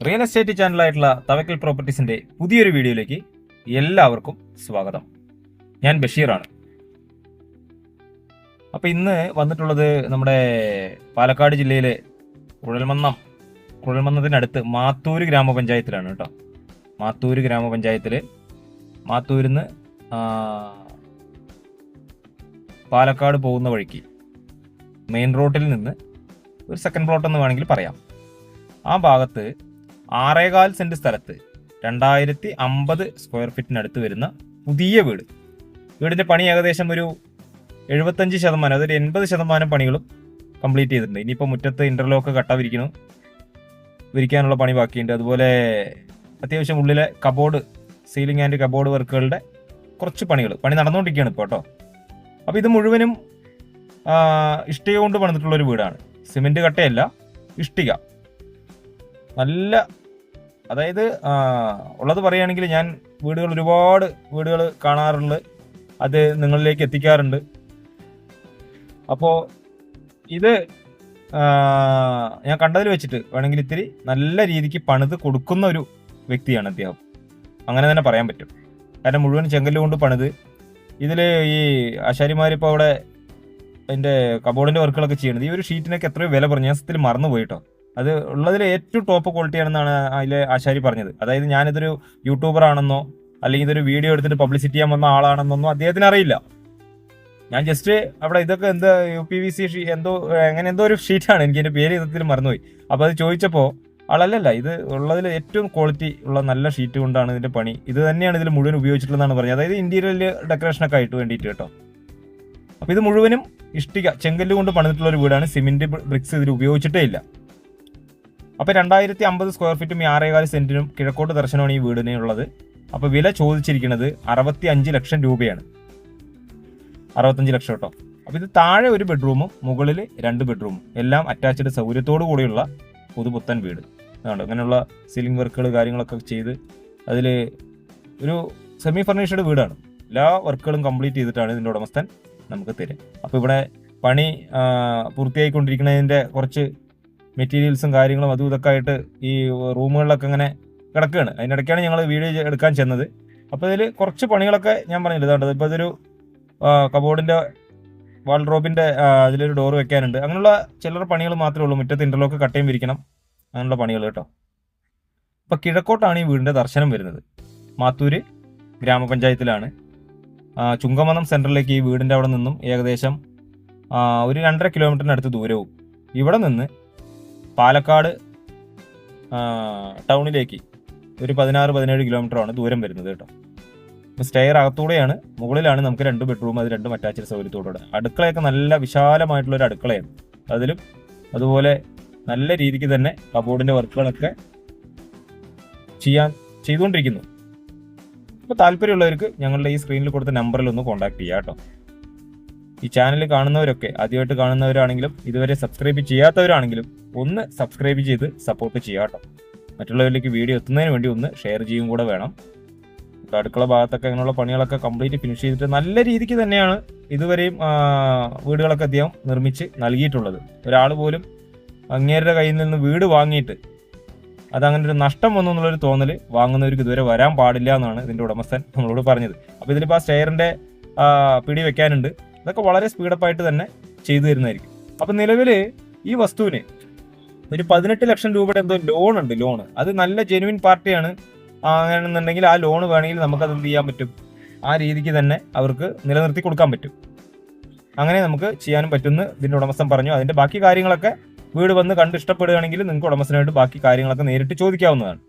Real estate ചാനലായിട്ടുള്ള Thavakkal പ്രോപ്പർട്ടീസിന്റെ പുതിയൊരു വീഡിയോയിലേക്ക് എല്ലാവർക്കും സ്വാഗതം. ഞാൻ ബഷീറാണ്. അപ്പോൾ ഇന്ന് വന്നിട്ടുള്ളത് നമ്മുടെ പാലക്കാട് ജില്ലയിലെ കുഴൽമന്നം. കുഴൽമന്നത്തിനടുത്ത് മാത്തൂര് ഗ്രാമപഞ്ചായത്തിലാണ് കേട്ടോ. മാത്തൂര് ഗ്രാമപഞ്ചായത്തിൽ മാത്തൂരിൽ നിന്ന് പാലക്കാട് പോകുന്ന വഴിക്ക് മെയിൻ റോഡിൽ നിന്ന് ഒരു സെക്കൻഡ് പ്ലോട്ട് എന്ന് വേണമെങ്കിൽ പറയാം. ആ ഭാഗത്ത് ആറേകാൽ സെന്റ് സ്ഥലത്ത് രണ്ടായിരത്തി അമ്പത് സ്ക്വയർ ഫീറ്റിനടുത്ത് വരുന്ന പുതിയ വീട്. വീടിന്റെ പണി ഏകദേശം ഒരു എഴുപത്തഞ്ച് ശതമാനം അതൊരു എൺപത് ശതമാനം പണികളും കംപ്ലീറ്റ് ചെയ്തിട്ടുണ്ട്. ഇനിയിപ്പോൾ മുറ്റത്ത് ഇന്റർലോക്ക് കട്ട വിരിക്കുന്നു വിരിക്കാനുള്ള പണി ബാക്കിയുണ്ട്. അതുപോലെ അത്യാവശ്യം ഉള്ളിലെ കബോർഡ് സീലിംഗ് ആൻഡ് കബോർഡ് വർക്കുകളുടെ കുറച്ച് പണികൾ പണി നടന്നുകൊണ്ടിരിക്കുകയാണ് ഇപ്പോൾ കേട്ടോ. അപ്പോൾ ഇത് മുഴുവനും ഇഷ്ടിക കൊണ്ട് പണിതിട്ടുള്ളൊരു വീടാണ്. സിമെന്റ് കട്ടയല്ല ഇഷ്ടിക. നല്ല അതായത് ഉള്ളത് പറയുകയാണെങ്കിൽ ഞാൻ വീടുകൾ ഒരുപാട് വീടുകൾ കാണാറുണ്ട്. അത് നിങ്ങളിലേക്ക് എത്തിക്കാറുണ്ട്. അപ്പോൾ ഇത് ഞാൻ കണ്ടതിൽ വെച്ചിട്ട് വേണമെങ്കിൽ ഇത്തിരി നല്ല രീതിക്ക് പണിത് കൊടുക്കുന്ന ഒരു വ്യക്തിയാണ് അദ്ദേഹം. അങ്ങനെ തന്നെ പറയാൻ പറ്റും. കാരണം മുഴുവൻ ചെങ്കല്ല് കൊണ്ട് പണിത്. ഇതിൽ ഈ ആശാരിമാരിപ്പോൾ അവിടെ അതിന്റെ കബോർഡിന്റെ വർക്കുകളൊക്കെ ചെയ്യണത്. ഈ ഒരു ഷീറ്റിനൊക്കെ എത്രയോ വില പറഞ്ഞു ഞാൻ സത്യത്തിൽ മറന്നു പോയിട്ടോ അത് ഉള്ളതിൽ ഏറ്റവും ടോപ്പ് ക്വാളിറ്റി ആണെന്നാണ് അതിലെ ആശാരി പറഞ്ഞത്. അതായത് ഞാനിതൊരു യൂട്യൂബർ ആണെന്നോ അല്ലെങ്കിൽ ഇതൊരു വീഡിയോ എടുത്തിട്ട് പബ്ലിസിറ്റി ചെയ്യാൻ വന്ന ആളാണെന്നൊന്നും അദ്ദേഹത്തിന് അറിയില്ല. ഞാൻ ജസ്റ്റ് അവിടെ ഇതൊക്കെ എന്താ യു പി വി സി എന്തോ എങ്ങനെ എന്തോ ഒരു ഷീറ്റാണ്. എനിക്ക് എന്റെ പേര് ഇതത്തിൽ മറന്നുപോയി. അപ്പോൾ അത് ചോദിച്ചപ്പോൾ ആളല്ലല്ല ഇത് ഉള്ളതിൽ ഏറ്റവും ക്വാളിറ്റി ഉള്ള നല്ല ഷീറ്റ് കൊണ്ടാണ് ഇതിന്റെ പണി. ഇത് തന്നെയാണ് ഇതിൽ മുഴുവൻ ഉപയോഗിച്ചിട്ടുള്ളതെന്നാണ് പറഞ്ഞത്. അതായത് ഇന്റീരിയൽ ഡെക്കറേഷനൊക്കെ ആയിട്ട് വേണ്ടിയിട്ട് കേട്ടോ. അപ്പോൾ ഇത് മുഴുവനും ഇഷ്ടിക ചെങ്കല്ല് കൊണ്ട് പണിതിട്ടുള്ള ഒരു വീടാണ്. സിമെന്റ് ബ്രിക്സ് ഇതിൽ ഉപയോഗിച്ചിട്ടേ ഇല്ല. അപ്പോൾ രണ്ടായിരത്തി അമ്പത് സ്ക്വയർ ഫീറ്റും ആറേകാൽ സെന്റിനും കിഴക്കോട്ട് ദർശനമാണ് ഈ വീടിന് ഉള്ളത്. അപ്പോൾ വില ചോദിച്ചിരിക്കുന്നത് അറുപത്തി അഞ്ച് ലക്ഷം രൂപയാണ്. അറുപത്തഞ്ച് ലക്ഷം കേട്ടോ. അപ്പോൾ ഇത് താഴെ ഒരു ബെഡ്റൂമും മുകളിൽ രണ്ട് ബെഡ്റൂമും എല്ലാം അറ്റാച്ച്ഡ് സൗകര്യത്തോടു കൂടിയുള്ള പുതുപുത്തൻ വീട്. അതുകൊണ്ട് അങ്ങനെയുള്ള സീലിംഗ് വർക്കുകൾ കാര്യങ്ങളൊക്കെ ചെയ്ത് അതിൽ ഒരു സെമി ഫർണിഷ്ഡ് വീടാണ്. എല്ലാ വർക്കുകളും കംപ്ലീറ്റ് ചെയ്തിട്ടാണ് ഇതിന്റെ ഉടമസ്ഥൻ നമുക്ക് തരും അപ്പോൾ ഇവിടെ പണി പൂർത്തിയായിക്കൊണ്ടിരിക്കുന്നതിന്റെ കുറച്ച് മെറ്റീരിയൽസും കാര്യങ്ങളും അതും ഇതൊക്കെ ആയിട്ട് ഈ റൂമുകളിലൊക്കെ അങ്ങനെ കിടക്കുകയാണ്. അതിനിടയ്ക്കാണ് ഞങ്ങൾ വീഡിയോ എടുക്കാൻ ചെന്നത്. അപ്പോൾ ഇതിൽ കുറച്ച് പണികളൊക്കെ ഞാൻ പറഞ്ഞില്ല ഇതാണ്ടത് ഇപ്പോൾ ഇതൊരു കബോർഡിന്റെ വാൾഡ്രോബിന്റെ അതിലൊരു ഡോർ വെക്കാനുണ്ട്. അങ്ങനെയുള്ള ചിലർ പണികൾ മാത്രമേ ഉള്ളൂ. മുറ്റത്ത് ഇന്റർലോക്ക് കട്ടയും വിരിക്കണം. അങ്ങനെയുള്ള പണികൾ കേട്ടോ. അപ്പോൾ കിഴക്കോട്ടാണ് ഈ വീടിന്റെ ദർശനം വരുന്നത്. മാത്തൂര് ഗ്രാമപഞ്ചായത്തിലാണ്. ചുങ്കമന്നം ചുങ്കമനം സെന്ററിലേക്ക് ഈ വീടിന്റെ അവിടെ നിന്നും ഏകദേശം ഒരു രണ്ടര കിലോമീറ്ററിനടുത്ത് ദൂരവും. ഇവിടെ നിന്ന് പാലക്കാട് ടൗണിലേക്ക് ഒരു പതിനാറ് പതിനേഴ് കിലോമീറ്ററാണ് ദൂരം വരുന്നത് കേട്ടോ. സ്റ്റെയർ അകത്തൂടെയാണ് മുകളിലാണ് നമുക്ക് രണ്ട് ബെഡ്റൂം അത് രണ്ടും അറ്റാച്ച്ഡ് സൗകര്യത്തോടെ അടുക്കളയൊക്കെ നല്ല വിശാലമായിട്ടുള്ള ഒരു അടുക്കളയാണ്. അതിലും അതുപോലെ നല്ല രീതിക്ക് തന്നെ കബോർഡിന്റെ വർക്കുകളൊക്കെ ചെയ്യാൻ ചെയ്തുകൊണ്ടിരിക്കുന്നു. അപ്പോൾ താല്പര്യമുള്ളവർക്ക് ഞങ്ങളുടെ ഈ സ്ക്രീനിൽ കൊടുത്ത നമ്പറിൽ ഒന്ന് കോൺടാക്ട് ചെയ്യാം കേട്ടോ. ഈ ചാനൽ കാണുന്നവരൊക്കെ ആദ്യമായിട്ട് കാണുന്നവരാണെങ്കിലും ഇതുവരെ സബ്സ്ക്രൈബ് ചെയ്യാത്തവരാണെങ്കിലും ഒന്ന് സബ്സ്ക്രൈബ് ചെയ്ത് സപ്പോർട്ട് ചെയ്യാം കേട്ടോ. മറ്റുള്ളവരിലേക്ക് വീഡിയോ എത്തുന്നതിന് വേണ്ടി ഒന്ന് ഷെയർ ചെയ്യും കൂടെ വേണം. അടുക്കള ഭാഗത്തൊക്കെ അങ്ങനെയുള്ള പണികളൊക്കെ കംപ്ലീറ്റ് ഫിനിഷ് ചെയ്തിട്ട് നല്ല രീതിക്ക് തന്നെയാണ് ഇതുവരെയും വീടുകളൊക്കെ അദ്ദേഹം നിർമ്മിച്ച് നൽകിയിട്ടുള്ളത്. ഒരാൾ പോലും അങ്ങേരുടെ കയ്യിൽ നിന്ന് വീട് വാങ്ങിയിട്ട് അതങ്ങനെ ഒരു നഷ്ടം വന്നു എന്നുള്ളൊരു തോന്നൽ വാങ്ങുന്നവർക്ക് ഇതുവരെ വരാൻ പാടില്ല എന്നാണ് ഇതിന്റെ ഉടമസ്ഥൻ നമ്മളോട് പറഞ്ഞത്. അപ്പോൾ ഇതിലിപ്പോൾ ആ സ്റ്റെയറിന്റെ പിടി വെക്കാനുണ്ട്. ഇതൊക്കെ വളരെ സ്പീഡപ്പായിട്ട് തന്നെ ചെയ്തു തരുന്നതായിരിക്കും. അപ്പം നിലവിൽ ഈ വസ്തുവിന് ഒരു പതിനെട്ട് ലക്ഷം രൂപയുടെ എന്തോ ലോൺ ഉണ്ട് ലോൺ അത് നല്ല ജെനുവിൻ പാർട്ടിയാണ്. അങ്ങനെയാണെന്നുണ്ടെങ്കിൽ ആ ലോൺ വേണമെങ്കിൽ അത് എന്ത് ചെയ്യാൻ പറ്റും? ആ രീതിക്ക് തന്നെ അവർക്ക് നിലനിർത്തി കൊടുക്കാൻ പറ്റും. അങ്ങനെ നമുക്ക് ചെയ്യാനും പറ്റുമെന്ന് ഇതിന്റെ ഉടമസ്ഥൻ പറഞ്ഞു. അതിന്റെ ബാക്കി കാര്യങ്ങളൊക്കെ വീട് വന്ന് കണ്ട് ഇഷ്ടപ്പെടുകയാണെങ്കിൽ നിങ്ങൾക്ക് ഉടമസ്ഥനായിട്ട് ബാക്കി കാര്യങ്ങളൊക്കെ നേരിട്ട് ചോദിക്കാവുന്നതാണ്.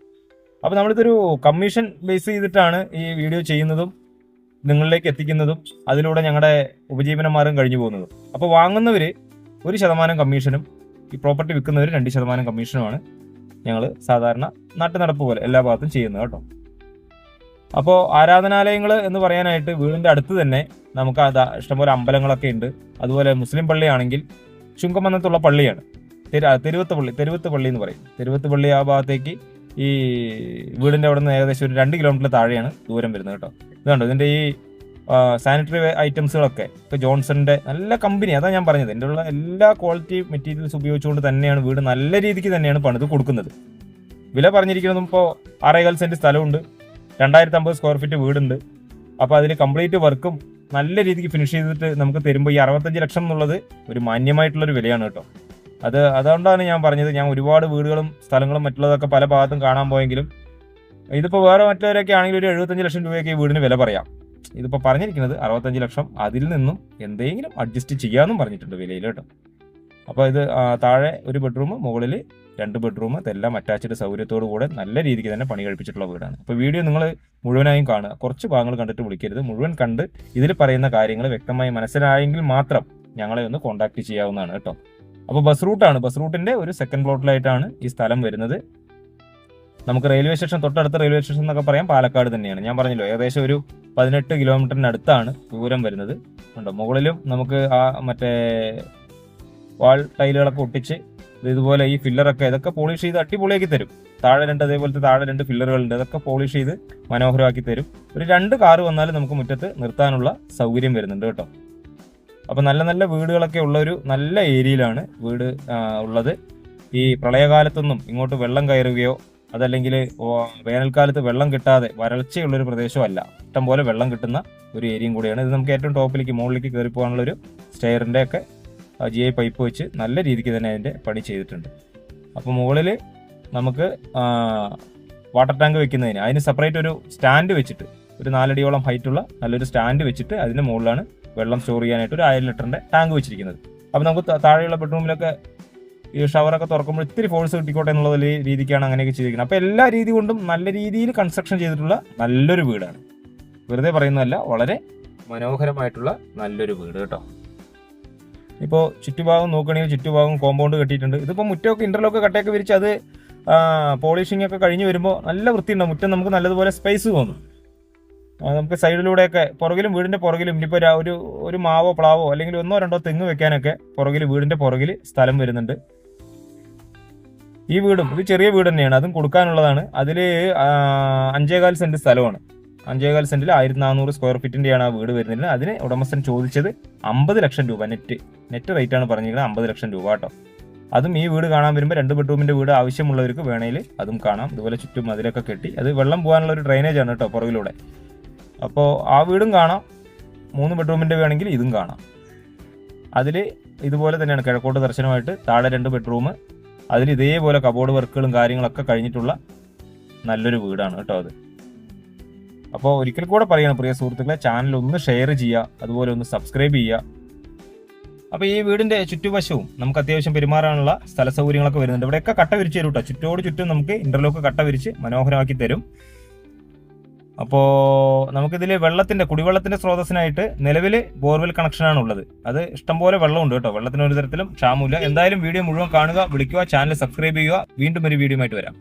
അപ്പോൾ നമ്മളിതൊരു കമ്മീഷൻ ബേസ് ചെയ്തിട്ടാണ് ഈ വീഡിയോ ചെയ്യുന്നതും നിങ്ങളിലേക്ക് എത്തിക്കുന്നതും അതിലൂടെ ഞങ്ങളുടെ ഉപജീവനമാർഗം കഴിഞ്ഞു പോകുന്നതും അപ്പോൾ വാങ്ങുന്നവർ ഒരു ശതമാനം കമ്മീഷനും ഈ പ്രോപ്പർട്ടി വിൽക്കുന്നവർ രണ്ട് ശതമാനം കമ്മീഷനുമാണ് ഞങ്ങൾ സാധാരണ നാട്ടു നടപ്പ് പോലെ എല്ലാ ഭാഗത്തും ചെയ്യുന്നത് കേട്ടോ. അപ്പോൾ ആരാധനാലയങ്ങൾ എന്ന് പറയാനായിട്ട് വീടിന്റെ അടുത്ത് തന്നെ നമുക്ക് അതാ ഇഷ്ടംപോലെ അമ്പലങ്ങളൊക്കെ ഉണ്ട്. അതുപോലെ മുസ്ലിം പള്ളിയാണെങ്കിൽ ചുങ്കമന്നത്തുള്ള പള്ളിയാണ്. തെരു തെരുവത്ത് പള്ളി തെരുവത്ത് പള്ളി എന്ന് പറയും. തെരുവത്ത് പള്ളി ആ ഭാഗത്തേക്ക് ഈ വീടിന്റെ അവിടെ നിന്ന് ഏകദേശം ഒരു രണ്ട് കിലോമീറ്റർ താഴെയാണ് ദൂരം വരുന്നത് കേട്ടോ. ഇതുണ്ടോ ഇതിന്റെ ഈ സാനിറ്ററി ഐറ്റംസുകളൊക്കെ ഇപ്പോൾ ജോൺസണിന്റെ നല്ല കമ്പനി അതാണ് ഞാൻ പറഞ്ഞത്. എന്റെ ഉള്ള എല്ലാ ക്വാളിറ്റി മെറ്റീരിയൽസ് ഉപയോഗിച്ചുകൊണ്ട് തന്നെയാണ് വീട് നല്ല രീതിക്ക് തന്നെയാണ് പണിത് കൊടുക്കുന്നത്. വില പറഞ്ഞിരിക്കുന്നതും ഇപ്പോൾ ആറേകാൽ സെന്റ് സ്ഥലമുണ്ട്. രണ്ടായിരത്തി അമ്പത് സ്ക്വയർ ഫീറ്റ് വീടുണ്ട്. അപ്പോൾ അതിൽ കംപ്ലീറ്റ് വർക്കും നല്ല രീതിക്ക് ഫിനിഷ് ചെയ്തിട്ട് നമുക്ക് തരുമ്പോൾ ഈ അറുപത്തഞ്ച് ലക്ഷം എന്നുള്ളത് ഒരു മാന്യമായിട്ടുള്ളൊരു വിലയാണ് കേട്ടോ. അത് അതുകൊണ്ടാണ് ഞാൻ പറഞ്ഞത്. ഞാൻ ഒരുപാട് വീടുകളും സ്ഥലങ്ങളും മറ്റുള്ളതൊക്കെ പല ഭാഗത്തും കാണാൻ പോയെങ്കിലും ഇതിപ്പോൾ വേറെ മറ്റവരൊക്കെ ആണെങ്കിൽ ഒരു എഴുപത്തഞ്ച് ലക്ഷം രൂപയൊക്കെ ഈ വീടിന് വില പറയാം. ഇതിപ്പോൾ പറഞ്ഞിരിക്കുന്നത് അറുപത്തഞ്ച് ലക്ഷം അതിൽ നിന്നും എന്തെങ്കിലും അഡ്ജസ്റ്റ് ചെയ്യാമെന്നും പറഞ്ഞിട്ടുണ്ട് വിലയിൽ കേട്ടോ. അപ്പോൾ ഇത് താഴെ ഒരു ബെഡ്റൂം മുകളിൽ രണ്ട് ബെഡ്റൂം ഇതെല്ലാം അറ്റാച്ച്ഡ് സൗകര്യത്തോടു കൂടെ നല്ല രീതിക്ക് തന്നെ പണി കഴിപ്പിച്ചിട്ടുള്ള വീടാണ്. അപ്പോൾ വീഡിയോ നിങ്ങൾ മുഴുവനായും കാണുക. കുറച്ച് ഭാഗങ്ങൾ കണ്ടിട്ട് വിളിക്കരുത്. മുഴുവൻ കണ്ട് ഇതിൽ പറയുന്ന കാര്യങ്ങൾ വ്യക്തമായി മനസ്സിലായെങ്കിൽ മാത്രം ഞങ്ങളെ ഒന്ന് കോൺടാക്ട് ചെയ്യാവുന്നതാണ് കേട്ടോ. അപ്പോൾ ബസ് റൂട്ടാണ്. ബസ് റൂട്ടിന്റെ ഒരു സെക്കൻഡ് പ്ലോട്ടിലായിട്ടാണ് ഈ സ്ഥലം വരുന്നത്. നമുക്ക് റെയിൽവേ സ്റ്റേഷൻ തൊട്ടടുത്ത റെയിൽവേ സ്റ്റേഷൻ എന്നൊക്കെ പറയാം പാലക്കാട് തന്നെയാണ്. ഞാൻ പറഞ്ഞല്ലോ ഏകദേശം ഒരു പതിനെട്ട് കിലോമീറ്ററിനടുത്താണ് ദൂരം വരുന്നത്. ഉണ്ടോ? മുകളിലും നമുക്ക് ആ മറ്റേ വാൾ ടൈലുകളൊക്കെ ഒട്ടിച്ച് ഇതുപോലെ ഈ ഫില്ലറൊക്കെ ഇതൊക്കെ പോളിഷ് ചെയ്ത് അടിപൊളിയാക്കി തരും. താഴെ രണ്ട് അതേപോലത്തെ താഴെ രണ്ട് ഫില്ലറുകളുണ്ട് ഇതൊക്കെ പോളിഷ് ചെയ്ത് മനോഹരമാക്കി തരും. ഒരു രണ്ട് കാറ് വന്നാലും നമുക്ക് മുറ്റത്ത് നിർത്താനുള്ള സൗകര്യം വരുന്നുണ്ട് കേട്ടോ. അപ്പോൾ നല്ല നല്ല വീടുകളൊക്കെ ഉള്ള ഒരു നല്ല ഏരിയയിലാണ് വീട് ഉള്ളത്. ഈ പ്രളയകാലത്തൊന്നും ഇങ്ങോട്ട് വെള്ളം കയറുകയോ അതല്ലെങ്കിൽ വേനൽക്കാലത്ത് വെള്ളം കിട്ടാതെ വരൾച്ചയുള്ളൊരു പ്രദേശമല്ല. ഇഷ്ടംപോലെ വെള്ളം കിട്ടുന്ന ഒരു ഏരിയയും കൂടിയാണ്. ഇത് നമുക്ക് ഏറ്റവും ടോപ്പിലേക്ക് മുകളിലേക്ക് കയറി പോകാനുള്ള ഒരു സ്റ്റെയറിന്റെ ഒക്കെ ജി ഐ പൈപ്പ് വെച്ച് നല്ല രീതിക്ക് തന്നെ അതിന്റെ പണി ചെയ്തിട്ടുണ്ട്. അപ്പോൾ മുകളിൽ നമുക്ക് വാട്ടർ ടാങ്ക് വെക്കുന്നതിന് അതിന് സെപ്പറേറ്റ് ഒരു സ്റ്റാൻഡ് വെച്ചിട്ട് ഒരു നാലടിയോളം ഹൈറ്റുള്ള നല്ലൊരു സ്റ്റാൻഡ് വെച്ചിട്ട് അതിന്റെ മുകളിലാണ് വെള്ളം സ്റ്റോർ ചെയ്യാനായിട്ട് ഒരു ആയിരം ലിറ്ററിന്റെ ടാങ്ക് വെച്ചിരിക്കുന്നത്. അപ്പോൾ നമുക്ക് താഴെയുള്ള ബെഡ്റൂമിലൊക്കെ ഈ ഷവറൊക്കെ തുറക്കുമ്പോൾ ഇത്തിരി ഫോഴ്സ് കിട്ടിക്കോട്ടെ എന്നുള്ള രീതിക്കാണ് അങ്ങനെയൊക്കെ ചെയ്തിരിക്കുന്നത്. അപ്പോൾ എല്ലാ രീതി കൊണ്ടും നല്ല രീതിയിൽ കൺസ്ട്രക്ഷൻ ചെയ്തിട്ടുള്ള നല്ലൊരു വീടാണ്. വെറുതെ പറയുന്നതല്ല വളരെ മനോഹരമായിട്ടുള്ള നല്ലൊരു വീട് കേട്ടോ. ഇപ്പോൾ ചുറ്റുഭാഗം നോക്കുകയാണെങ്കിൽ ചുറ്റുഭാഗം കോമ്പൗണ്ട് കെട്ടിയിട്ടുണ്ട്. ഇതിപ്പോൾ മുറ്റമൊക്കെ ഇന്റർലോക്ക് കട്ടയൊക്കെ വിരിച്ച് അത് പോളിഷിംഗ് ഒക്കെ കഴിഞ്ഞ് വരുമ്പോൾ നല്ല വൃത്തിയുണ്ടാവും മുറ്റം നമുക്ക് നല്ലതുപോലെ സ്പേസ് തോന്നും. നമുക്ക് സൈഡിലൂടെയൊക്കെ പുറകിലും വീടിന്റെ പുറകിലും ഇനിയിപ്പോൾ ഒരു ഒരു മാവോ പ്ലാവോ അല്ലെങ്കിൽ ഒന്നോ രണ്ടോ തെങ്ങ് വെക്കാനൊക്കെ പുറകിൽ വീടിന്റെ പുറകിൽ സ്ഥലം വരുന്നുണ്ട്. ഈ വീടും ഇത് ചെറിയ വീട് തന്നെയാണ്. അതും കൊടുക്കാനുള്ളതാണ്. അതിൽ അഞ്ചേകാൽ സെന്റ് സ്ഥലമാണ്. അഞ്ചേകാൽ സെന്റിൽ ആയിരത്തി നാനൂറ് സ്ക്വയർ ഫീറ്റിന്റെയാണ് ആ വീട് വരുന്നത്. അതിന് ഉടമസ്ഥൻ ചോദിച്ചത് അമ്പത് ലക്ഷം രൂപ നെറ്റ് നെറ്റ് റേറ്റ് ആണ് പറഞ്ഞിരിക്കുന്നത് അമ്പത് ലക്ഷം രൂപ കേട്ടോ. അതും ഈ വീട് കാണാൻ വരുമ്പോൾ രണ്ട് ബെഡ്റൂമിന്റെ വീട് ആവശ്യമുള്ളവർക്ക് വേണമെങ്കിൽ അതും കാണാം. ഇതുപോലെ ചുറ്റും മതിലൊക്കെ കെട്ടി. അത് വെള്ളം പോകാനുള്ള ഒരു ഡ്രൈനേജ് ആണ് കേട്ടോ പുറകിലൂടെ. അപ്പോൾ ആ വീടും കാണാം. മൂന്ന് ബെഡ്റൂമിന്റെ വേണമെങ്കിൽ ഇതും കാണാം. അതിൽ ഇതുപോലെ തന്നെയാണ് കിഴക്കോട്ട് ദർശനമായിട്ട് താഴെ രണ്ട് ബെഡ്റൂം അതിൽ ഇതേപോലെ കബോർഡ് വർക്കുകളും കാര്യങ്ങളൊക്കെ കഴിഞ്ഞിട്ടുള്ള നല്ലൊരു വീടാണ് കേട്ടോ അത്. അപ്പോൾ ഒരിക്കൽ കൂടെ പറയണം പ്രിയ സുഹൃത്തുക്കളെ ചാനൽ ഒന്ന് ഷെയർ ചെയ്യുക അതുപോലെ ഒന്ന് സബ്സ്ക്രൈബ് ചെയ്യുക. അപ്പോൾ ഈ വീടിന്റെ ചുറ്റുവശവും നമുക്ക് അത്യാവശ്യം പെരുമാറാനുള്ള സ്ഥല സൗകര്യങ്ങളൊക്കെ വരുന്നുണ്ട്. ഇവിടെയൊക്കെ കട്ട വിരിച്ച് തരും കേട്ടോ ചുറ്റോട് ചുറ്റും നമുക്ക് ഇന്റർലോക്ക് കട്ട വിരിച്ച് മനോഹരമാക്കി തരും. അപ്പോൾ നമുക്കിതിൽ വെള്ളത്തിന്റെ കുടിവെള്ളത്തിന്റെ സ്രോതസ്സിനായിട്ട് നിലവിൽ ബോർവെൽ കണക്ഷനാണ് ഉള്ളത് അത് ഇഷ്ടംപോലെ വെള്ളമുണ്ട് കേട്ടോ. വെള്ളത്തിന് ഒരു തരത്തിലും ക്ഷാമമില്ല. എന്തായാലും വീഡിയോ മുഴുവൻ കാണുക വിളിക്കുക ചാനൽ സബ്സ്ക്രൈബ് ചെയ്യുക. വീണ്ടും ഒരു വീഡിയോ ആയിട്ട് വരാം.